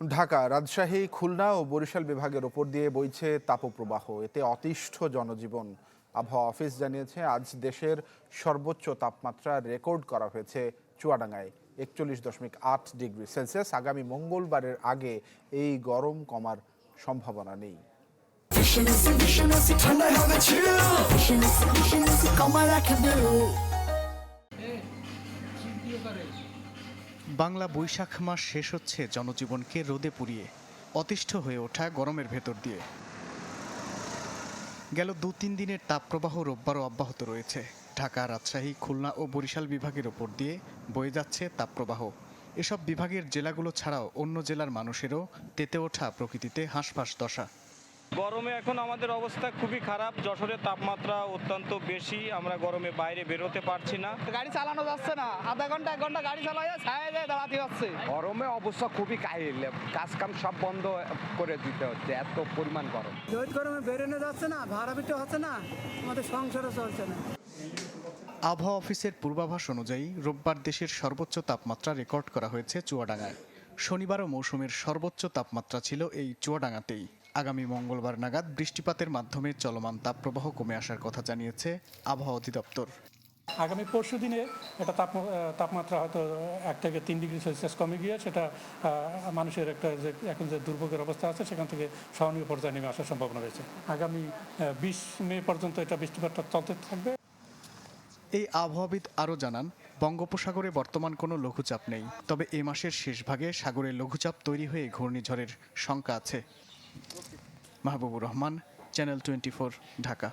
ঢাকা, রাজশাহী, খুলনা ও বরিশাল বিভাগের ওপর দিয়ে বইছে তাপপ্রবাহ। এতে অতিষ্ঠ জনজীবন। আবহাওয়া অফিস জানিয়েছে, আজ দেশের সর্বোচ্চ তাপমাত্রা রেকর্ড করা হয়েছে চুয়াডাঙ্গায়, একচল্লিশ দশমিক আট ডিগ্রি সেলসিয়াস। আগামী মঙ্গলবারের আগে এই গরম কমার সম্ভাবনা নেই। বাংলা বৈশাখ মাস শেষ হচ্ছে জনজীবনকে রোদে পুড়িয়ে, অতিষ্ঠ হয়ে ওঠা গরমের ভেতর দিয়ে। গেল দু তিন দিনের তাপপ্রবাহ রোববারও অব্যাহত রয়েছে। ঢাকা, রাজশাহী, খুলনা ও বরিশাল বিভাগের ওপর দিয়ে বয়ে যাচ্ছে তাপপ্রবাহ। এসব বিভাগের জেলাগুলো ছাড়াও অন্য জেলার মানুষেরও তেতে ওঠা প্রকৃতিতে হাঁসফাঁস দশা। গরমে এখন আমাদের অবস্থা খুবই খারাপ। যশোরের তাপমাত্রা অত্যন্ত বেশি আমরা গরমে বাইরে বেরোতে পারছি না। গাড়ি চালানো যাচ্ছে না। আধা ঘণ্টা এক ঘণ্টা গাড়ি চালায় ছায়া যায় দাঁড়াতে হচ্ছে। গরমে অবস্থা খুবই কাহিল। কাজ কাম সব বন্ধ করে দিতে হচ্ছে এত পরিমাণ গরম। রোদ গরমে বেরোনো যাচ্ছে না ভাড়া বিটে হচ্ছে না আমাদের সংসারও চলছে না। আবহাওয়া অফিসের পূর্বাভাস অনুযায়ী রোববার দেশের সর্বোচ্চ তাপমাত্রা রেকর্ড করা হয়েছে চুয়াডাঙ্গায়। শনিবারও মৌসুমের সর্বোচ্চ তাপমাত্রা ছিল এই চুয়াডাঙ্গাতেই। আগামী মঙ্গলবার নাগাদ বৃষ্টিপাতের মাধ্যমে চলমান তাপপ্রবাহ কমে আসার কথা জানিয়েছে আবহাওয়া অধিদপ্তর। আগামী পরশু দিনে এটা তাপমা- তাপমাত্রা হয়তো এক থেকে তিন ডিগ্রি সেলসিয়াস কমে গিয়ে সেটা মানুষের একটা যে এখন যে দুর্ভোগের অবস্থা আছে সেখান থেকে সহনীয় পর্যায়ে নেমে আসার সম্ভাবনা রয়েছে। আগামী বিশ মে পর্যন্ত এটা বৃষ্টিপাতটা চলতে থাকবে। এই আবহাওয়াবিদ আরও জানান বঙ্গোপসাগরে বর্তমান কোনো লঘুচাপ নেই তবে এ মাসের শেষ ভাগে সাগরে লঘুচাপ তৈরি হয়ে ঘূর্ণিঝড়ের শঙ্কা আছে। Mahbubur Rahman channel twenty Dhaka